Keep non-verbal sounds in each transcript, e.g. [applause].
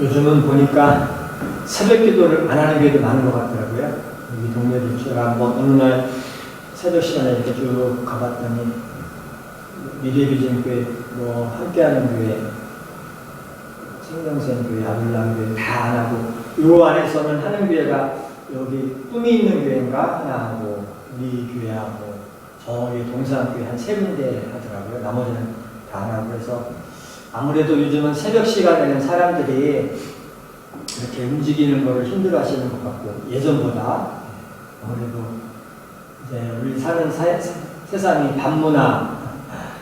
요즘은 보니까 새벽 기도를 안 하는 교회도 많은 것 같더라고요. 여기 동네도 제가 한번 어느 날 새벽 시간에 이렇게 쭉 가봤더니 미래비전 교회, 뭐 함께하는 교회, 생명생 교회, 아들람 교회 다 안 하고 요 안에서는 하는 교회가 여기 꿈이 있는 교회인가 하나 하고 우리 교회하고 저기 동산교회 한 세 군데 하더라고요. 나머지는 다 안 하고 그래서 아무래도 요즘은 새벽 시간에는 사람들이 이렇게 움직이는 거를 힘들어 하시는 것 같고 예전보다 아무래도 이제 우리 사는 사, 세상이 밤문화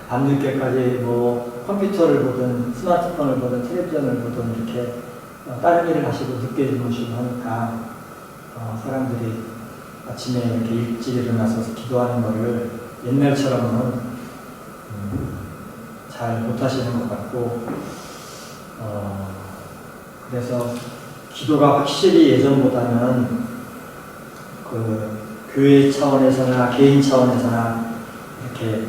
밤늦게까지 뭐 컴퓨터를 보든 스마트폰을 보든 텔레비전을 보든 이렇게 어, 다른 일을 하시고 늦게 주무시고 하니까 어, 사람들이 아침에 이렇게 일찍 일어나서 기도하는 거를 옛날처럼은 음, 잘 못하시는 것 같고 어, 그래서 기도가 확실히 예전보다는 그 교회 차원에서나 개인 차원에서나 이렇게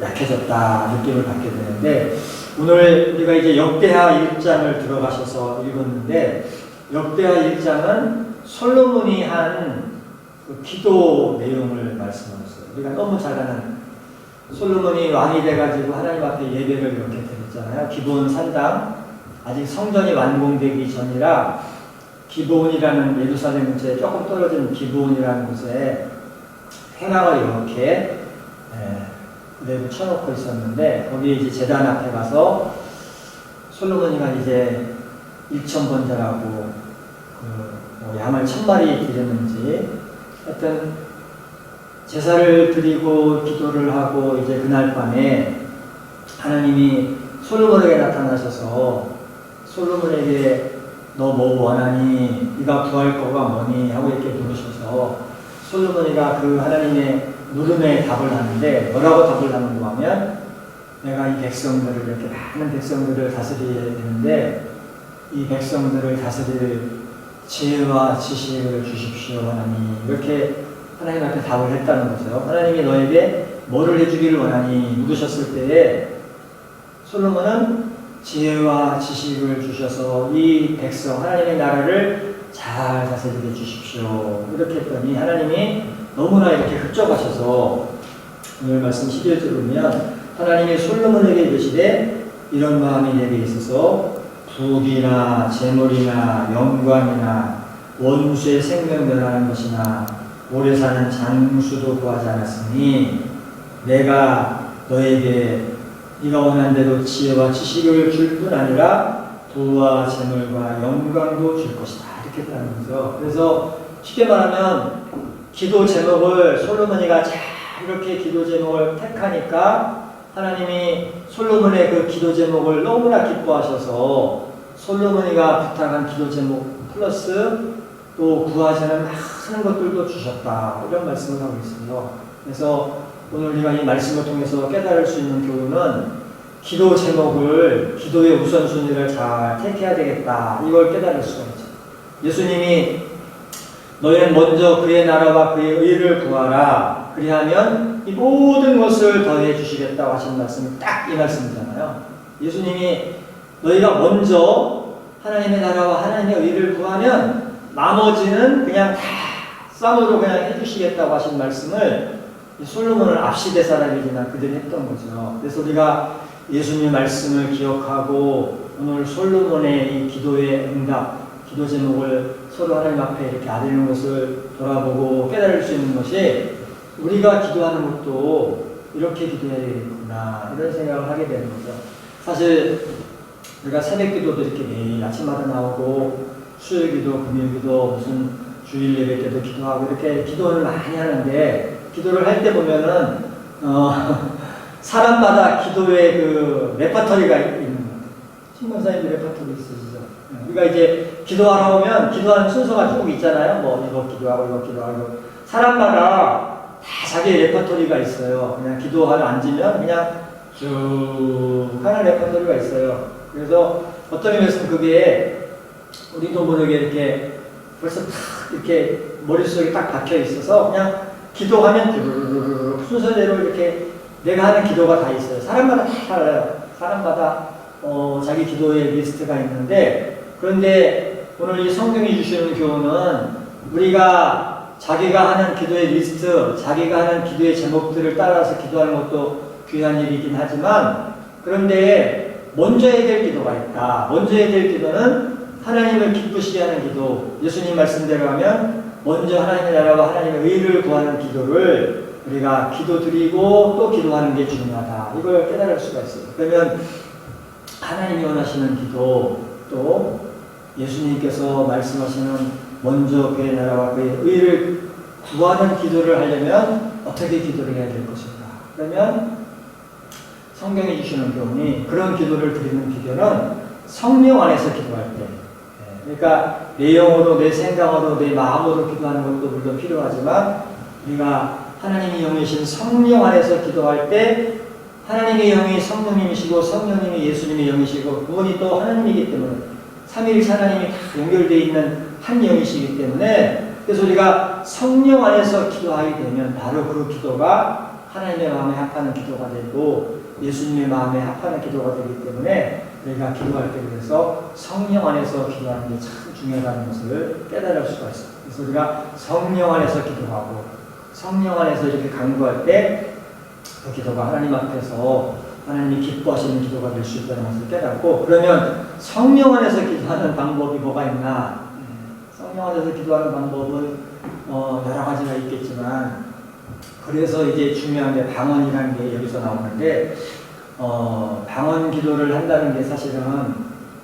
약해졌다 느낌을 받게 되는데 오늘 우리가 이제 역대하 1장을 들어가셔서 읽었는데 역대하 1장은 솔로몬이 한 그 기도 내용을 말씀하셨어요. 우리가 너무 잘 아는 솔로몬이 왕이 돼가지고 하나님 앞에 예배를 이렇게 드렸잖아요. 기본 산당 아직 성전이 완공되기 전이라 기본이라는 예루살렘 근처에 조금 떨어진 기본이라는 곳에 회막을 이렇게 예, 그대로 쳐놓고 있었는데 거기에 이제 재단 앞에 가서 솔로몬이가 이제 일천 번제라고 그 뭐 양을 천 마리 드렸는지 하여튼 제사를 드리고 기도를 하고 이제 그날 밤에 하나님이 솔로몬에게 나타나셔서 솔로몬에게 너 뭐 원하니? 네가 구할 거가 뭐니? 하고 이렇게 물으셔서 솔로몬이가 그 하나님의 물음에 답을 하는데 뭐라고 답을 하는가 하면 내가 이 백성들을 이렇게 많은 백성들을 다스려야 되는데 이 백성들을 다스릴 지혜와 지식을 주십시오 하나님. 이렇게 하나님 앞에 답을 했다는 거죠. 하나님이 너에게 뭐를 해주기를 원하니 묻으셨을 때에 솔로몬은 지혜와 지식을 주셔서 이 백성 하나님의 나라를 잘 다스리게 주십시오. 이렇게 했더니 하나님이 너무나 이렇게 흡족하셔서 오늘 말씀 11절 보면 하나님이 솔로몬에게 이르시되 이런 마음이 내게 있어서 부귀나 재물이나 영광이나 원수의 생명 멸하는 것이나 오래 사는 장수도 구하지 않았으니 내가 너에게 네가 원한 대로 지혜와 지식을 줄 뿐 아니라 부와 재물과 영광도 줄 것이다 이렇게 거죠. 그래서 쉽게 말하면 기도 제목을 솔로몬이가 잘 이렇게 기도 제목을 택하니까 하나님이 솔로몬의 그 기도 제목을 너무나 기뻐하셔서 솔로몬이가 부탁한 기도 제목 플러스 또 구하자는 많은 것들도 주셨다 이런 말씀을 하고 있습니다. 그래서 오늘 우리가 이 말씀을 통해서 깨달을 수 있는 교훈은 기도 제목을 기도의 우선순위를 잘 택해야 되겠다 이걸 깨달을 수가 있죠. 예수님이 너희는 먼저 그의 나라와 그의 의를 구하라 그리하면 이 모든 것을 더해 주시겠다고 하신 말씀이 딱 이 말씀이잖아요. 예수님이 너희가 먼저 하나님의 나라와 하나님의 의를 구하면 나머지는 그냥 다 쌈으로 그냥 해주시겠다고 하신 말씀을 솔로몬은 앞시대 사람이지만 그들이 했던 거죠. 그래서 우리가 예수님 말씀을 기억하고 오늘 솔로몬의 이 기도의 응답, 기도 제목을 서로 하나님 앞에 이렇게 아뢰는 것을 돌아보고 깨달을 수 있는 것이 우리가 기도하는 것도 이렇게 기도해야 되겠구나 이런 생각을 하게 되는 거죠. 사실 우리가 새벽 기도도 이렇게 매일 아침마다 나오고 수요일 기도, 금요일 기도, 무슨 주일 예배 때도 기도하고 이렇게 기도를 많이 하는데 기도를 할 때 보면은 어, [laughs] 사람마다 기도의 그 레퍼토리가 있는 것 같아요. 신문사님들 레퍼토리 있으시죠? 우리가 이제 기도하러 오면 기도하는 순서가 쭉 있잖아요. 뭐 이거 기도하고 이거 기도하고 사람마다 다 자기 레퍼토리가 있어요. 그냥 기도하러 앉으면 그냥 쭉 하는 레퍼토리가 있어요. 그래서 어떤 의미에서는 그게 우리도 모르게 이렇게 벌써 탁 이렇게 머릿속에 딱 박혀 있어서 그냥 기도하면 르르르르 순서대로 이렇게 내가 하는 기도가 다 있어요. 사람마다 다 달라요. 사람마다 어, 자기 기도의 리스트가 있는데 그런데 오늘 이 성경이 주시는 교훈은 우리가 자기가 하는 기도의 리스트, 자기가 하는 기도의 제목들을 따라서 기도하는 것도 귀한 일이긴 하지만 그런데 먼저 해야 될 기도가 있다. 먼저 해야 될 기도는 하나님을 기쁘시게 하는 기도. 예수님 말씀대로 하면 먼저 하나님의 나라와 하나님의 의를 구하는 기도를 우리가 기도 드리고 또 기도하는 게 중요하다. 이걸 깨달을 수가 있어요. 그러면 하나님이 원하시는 기도 또 예수님께서 말씀하시는 먼저 그의 나라와 그의 의를 구하는 기도를 하려면 어떻게 기도를 해야 될 것인가? 그러면 성경이 주시는 교훈이 그런 기도를 드리는 기도는 성령 안에서 기도할 때. 예, 그러니까 내 영으로, 내 생각으로, 내 마음으로 기도하는 것도 물론 필요하지만 우리가 하나님이 영이신 성령 안에서 기도할 때 하나님의 영이 성령님이시고 성령님이 예수님의 영이시고 그분이 또 하나님이기 때문에 삼위일체 하나님이 다 연결되어 있는 한 영이시기 때문에 그래서 우리가 성령 안에서 기도하게 되면 바로 그 기도가 하나님의 마음에 합하는 기도가 되고 예수님의 마음에 합하는 기도가 되기 때문에 우리가 기도할 때 그래서 성령 안에서 기도하는 게 참 중요하다는 것을 깨달을 수가 있어요. 그래서 우리가 성령 안에서 기도하고 성령 안에서 이렇게 간구할 때 그 기도가 하나님 앞에서 하나님이 기뻐하시는 기도가 될 수 있다는 것을 깨닫고 그러면 성령 안에서 기도하는 방법이 뭐가 있나? 네, 성령 안에서 기도하는 방법은 어, 여러 가지가 있겠지만 그래서 이제 중요한 게 방언이라는 게 여기서 나오는데 어, 방언 기도를 한다는 게 사실은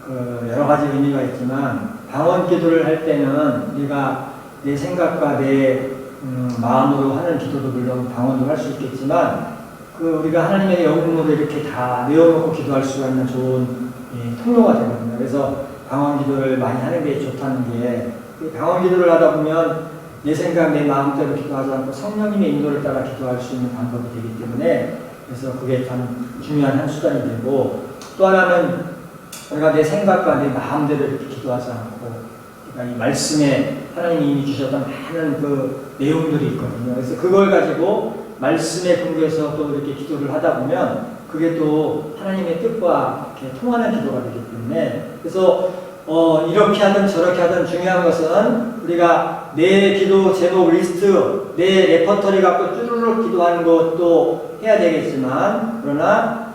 그 여러 가지 의미가 있지만 방언 기도를 할 때는 우리가 내 생각과 내 음, 마음으로 하는 기도도 물론 방언도 할 수 있겠지만 그 우리가 하나님의 영으로 이렇게 다 내어놓고 기도할 수가 있는 좋은 예, 통로가 되거든요. 그래서 방언 기도를 많이 하는 게 좋다는 게이 방언 기도를 하다 보면 내 생각, 내 마음대로 기도하지 않고 성령님의 인도를 따라 기도할 수 있는 방법이 되기 때문에 그래서 그게 참 중요한 한 수단이 되고 또 하나는 우리가 내 생각과 내 마음대로 이렇게 기도하지 않고 이 말씀에 하나님이 이미 주셨던 많은 그 내용들이 있거든요. 그래서 그걸 가지고 말씀에 근거해서 또 이렇게 기도를 하다 보면 그게 또 하나님의 뜻과 이렇게 통하는 기도가 되기 때문에 그래서 어, 이렇게 하든 저렇게 하든 중요한 것은 우리가 내 기도 제목 리스트, 내 레퍼토리 갖고 쭈르륵 기도하는 것도 해야 되겠지만 그러나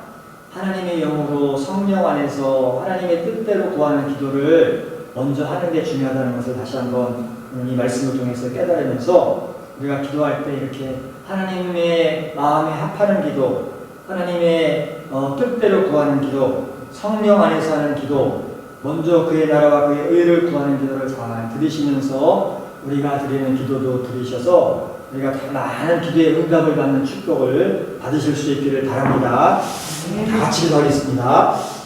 하나님의 영으로 성령 안에서 하나님의 뜻대로 구하는 기도를 먼저 하는 게 중요하다는 것을 다시 한번 이 말씀을 통해서 깨달으면서 우리가 기도할 때 이렇게 하나님의 마음에 합하는 기도, 하나님의 어, 뜻대로 구하는 기도, 성령 안에서 하는 기도, 먼저 그의 나라와 그의 의를 구하는 기도를 잘 들으시면서 우리가 드리는 기도도 들으셔서 우리가 더 많은 기도의 응답을 받는 축복을 받으실 수 있기를 바랍니다. 다 같이 기도하겠습니다.